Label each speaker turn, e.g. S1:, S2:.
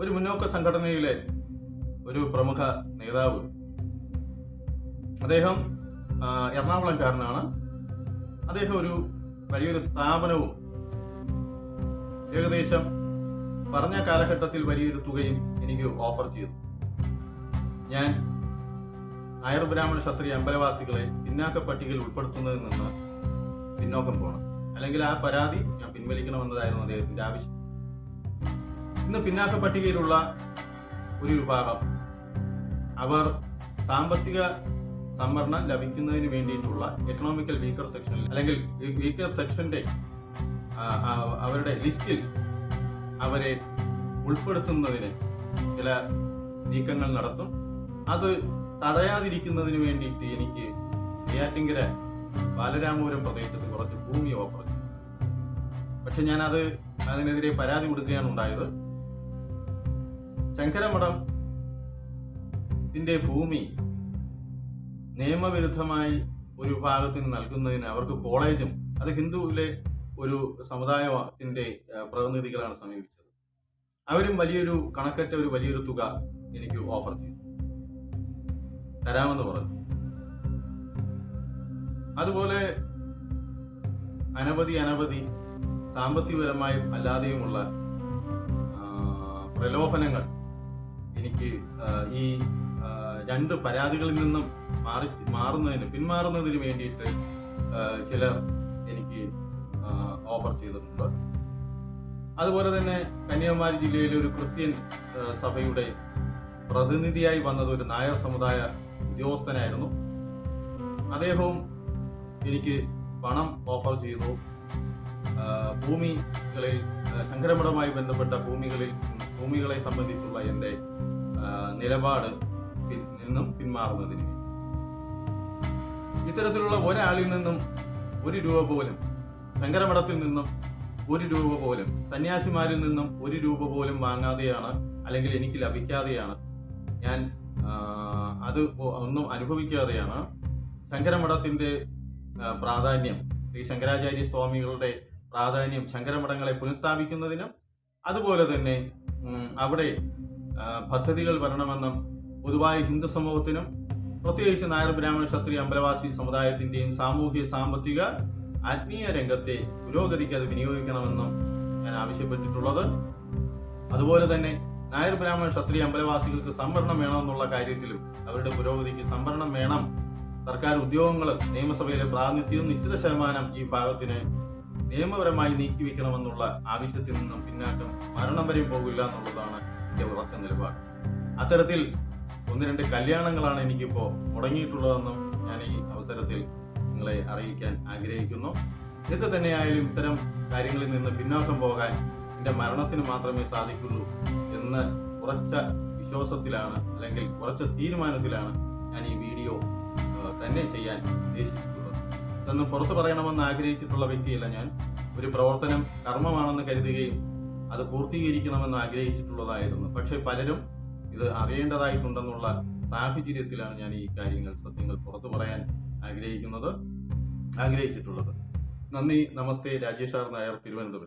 S1: ഒരു മുന്നോക്ക സംഘടനയിലെ ഒരു പ്രമുഖ നേതാവ്. അദ്ദേഹം എറണാകുളംകാരനാണ്. അദ്ദേഹം ഒരു വലിയൊരു സ്ഥാപനവും ഏകദേശം പറഞ്ഞ കാലഘട്ടത്തിൽ വലിയൊരു തുകയും എനിക്ക് ഓഫർ ചെയ്തു. ഞാൻ നായർ ബ്രാഹ്മണ ക്ഷത്രിയ അമ്പലവാസികളെ പിന്നാക്ക പട്ടികയിൽ ഉൾപ്പെടുത്തുന്നതിൽ നിന്ന് പിന്നോക്കം പോകണം. അല്ലെങ്കിൽ ആ പരാതി ഞാൻ പിൻവലിക്കണമെന്നതായിരുന്നു അദ്ദേഹത്തിന്റെ ആവശ്യം. ഇന്ന് പിന്നാക്ക പട്ടികയിലുള്ള ഒരു വിഭാഗം. അവർ സാമ്പത്തിക സംവരണം ലഭിക്കുന്നതിന് വേണ്ടിയിട്ടുള്ള എക്കണോമിക്കൽ വീക്കർ സെക്ഷനിൽ അല്ലെങ്കിൽ വീക്കർ സെക്ഷന്റെ അവരുടെ ലിസ്റ്റിൽ അവരെ ഉൾപ്പെടുത്തുന്നതിന് ചില നീക്കങ്ങൾ നടത്തും. അത് തടയാതിരിക്കുന്നതിന് വേണ്ടിയിട്ട് എനിക്ക് നെയ്യാറ്റിങ്കര ബാലരാമപുരം പ്രദേശത്ത് കുറച്ച് ഭൂമി ഓഫർ പക്ഷെ ഞാനത് അതിനെതിരെ പരാതി കൊടുക്കുകയാണ് ഉണ്ടായത്. ശങ്കരമഠം ഇതിന്റെ ഭൂമി നിയമവിരുദ്ധമായി ഒരു വിഭാഗത്തിന് നൽകുന്നതിന് അവർക്ക് കോളേജും അത് ഹിന്ദുവിലെ ഒരു സമുദായത്തിന്റെ ആ, പ്രതിനിധികളാണ് സമീപിച്ചത്. അവരും വലിയൊരു കണക്കറ്റ ഒരു വലിയൊരു തുക എനിക്ക് ഓഫർ ചെയ്തു. തരാമെന്ന് പറഞ്ഞു. അതുപോലെ അനവധി അനവധി സാമ്പത്തികപരമായും അല്ലാതെയുമുള്ള പ്രലോഭനങ്ങൾ എനിക്ക് ഈ രണ്ട് പരാതികളിൽ നിന്നും മാറി മാറുന്നതിന് പിന്മാറുന്നതിന് വേണ്ടിയിട്ട് ചിലർ എനിക്ക് ഓഫർ ചെയ്തിട്ടുണ്ട്. അതുപോലെ തന്നെ കന്യാകുമാരി ജില്ലയിലെ ഒരു ക്രിസ്ത്യൻ സഭയുടെ പ്രതിനിധിയായി വന്നത് ഒരു നായർ സമുദായ ഉദ്യോഗസ്ഥനായിരുന്നു. അദ്ദേഹവും എനിക്ക് പണം ഓഫർ ചെയ്തു. ഭൂമികളിൽ ശങ്കരമഠവുമായി ബന്ധപ്പെട്ട ഭൂമികളിൽ ഭൂമികളെ സംബന്ധിച്ചുള്ള എന്റെ നിലപാട് നിന്നും പിന്മാറുന്നതിന്. ഇത്തരത്തിലുള്ള ഒരാളിൽ നിന്നും ഒരു രൂപ പോലും ശങ്കരമഠത്തിൽ നിന്നും ഒരു രൂപ പോലും സന്യാസിമാരിൽ നിന്നും ഒരു രൂപ പോലും വാങ്ങാതെയാണ് അല്ലെങ്കിൽ എനിക്ക് ലഭിക്കാതെയാണ് ഞാൻ അത് ഒന്നും അനുഭവിക്കാതെയാണ് ശങ്കരമഠത്തിന്റെ പ്രാധാന്യം ശ്രീ ശങ്കരാചാര്യ സ്വാമികളുടെ പ്രാധാന്യം ശങ്കരമഠങ്ങളെ പുനഃസ്ഥാപിക്കുന്നതിനും അതുപോലെ തന്നെ അവിടെ പദ്ധതികൾ വരണമെന്നും പൊതുവായ ഹിന്ദു സമൂഹത്തിനും പ്രത്യേകിച്ച് നായർ ബ്രാഹ്മണ ക്ഷത്രിയ അമ്പലവാസി സമുദായത്തിന്റെയും സാമൂഹ്യ സാമ്പത്തിക ആത്മീയ രംഗത്തെ പുരോഗതിക്ക് അത് വിനിയോഗിക്കണമെന്നും ഞാൻ ആവശ്യപ്പെട്ടിട്ടുള്ളത്. അതുപോലെ തന്നെ നായർ ബ്രാഹ്മണ ക്ഷത്രിയ അമ്പലവാസികൾക്ക് സംവരണം വേണമെന്നുള്ള കാര്യത്തിലും അവരുടെ പുരോഗതിക്ക് സംവരണം വേണം. സർക്കാർ ഉദ്യോഗങ്ങൾ നിയമസഭയിലെ പ്രാതിനിധ്യവും നിശ്ചിത ശതമാനം ഈ ഭാഗത്തിന് നിയമപരമായി നീക്കിവെക്കണമെന്നുള്ള ആവശ്യത്തിൽ നിന്നും പിന്നാക്കം മരണം വരെയും പോകില്ല എന്നുള്ളതാണ് എന്റെ ഉറച്ച നിലപാട്. അത്തരത്തിൽ ഒന്ന് രണ്ട് കല്യാണങ്ങളാണ് എനിക്കിപ്പോൾ മുടങ്ങിയിട്ടുള്ളതെന്നും ഞാൻ ഈ അവസരത്തിൽ നിങ്ങളെ അറിയിക്കാൻ ആഗ്രഹിക്കുന്നു. എന്ത് തന്നെയായാലും ഇത്തരം കാര്യങ്ങളിൽ നിന്ന് പിന്നോക്കം പോകാൻ എന്റെ മരണത്തിന് മാത്രമേ സാധിക്കുള്ളൂ എന്ന് ഉറച്ച വിശ്വാസത്തിലാണ് അല്ലെങ്കിൽ ഉറച്ച തീരുമാനത്തിലാണ് ഞാൻ ഈ വീഡിയോ തന്നെ ചെയ്യാൻ ഉദ്ദേശിച്ചിട്ടുള്ളത്. ഇതൊന്നും പുറത്തു പറയണമെന്ന് ആഗ്രഹിച്ചിട്ടുള്ള വ്യക്തിയല്ല ഞാൻ. ഒരു പ്രവർത്തനം കർമ്മമാണെന്ന് കരുതുകയും അത് പൂർത്തീകരിക്കണമെന്ന് ആഗ്രഹിച്ചിട്ടുള്ളതായിരുന്നു. പക്ഷെ പലരും ഇത് അറിയേണ്ടതായിട്ടുണ്ടെന്നുള്ള സാഹചര്യത്തിലാണ് ഞാൻ ഈ കാര്യങ്ങൾ സത്യങ്ങൾ പുറത്തു പറയാൻ ആഗ്രഹിക്കുന്നത് ആഗ്രഹിച്ചിട്ടുള്ളത്. നന്ദി നമസ്തേ രാജേഷ് നായർ തിരുവനന്തപുരം.